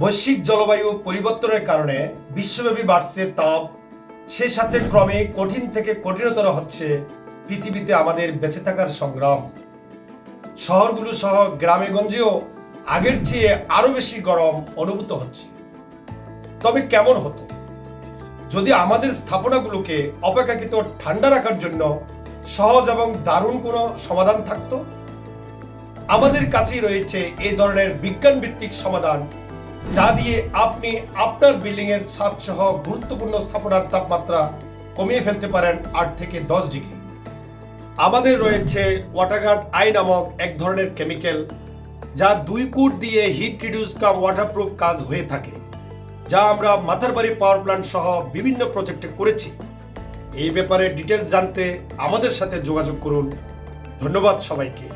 বৈশ্বিক জলবায়ু পরিবর্তনের কারণে বিশ্বব্যাপী বাড়ছে তাপ। সে সাথে ক্রমে কঠিন থেকে কঠিনতর হচ্ছে পৃথিবীতে আমাদের বেঁচে থাকার সংগ্রাম। শহরগুলো সহ গ্রামে গঞ্জেও আগের চেয়ে আরও বেশি গরম অনুভূত হচ্ছে। তবে কেমন হতো? যদি আমাদের স্থাপনাগুলোকে অপেক্ষাকৃত ঠান্ডা রাখার জন্য সহজ এবং দারুণ কোনো সমাধান থাকতো? আমাদের কাছেই রয়েছে এই ধরনের বিজ্ঞান ভিত্তিক সমাধান যা দিয়ে আপনি আপনার বিল্ডিং এর ছাদ সহ গুরুত্বপূর্ণ স্থাপনার তাপমাত্রা কমিয়ে ফেলতে পারেন আট থেকে দশ ডিগ্রি। আমাদের রয়েছে ওয়াটারগার্ড আই নামক এক ধরনের কেমিক্যাল যা দুই কুট দিয়ে হিট রিডিউস কাম ওয়াটারপ্রুফ কাজ হয়ে থাকে, যা আমরা মাথারবাড়ি পাওয়ার প্ল্যান্ট সহ বিভিন্ন প্রজেক্টে করেছি। এই ব্যাপারে ডিটেলস জানতে আমাদের সাথে যোগাযোগ করুন। ধন্যবাদ সবাইকে।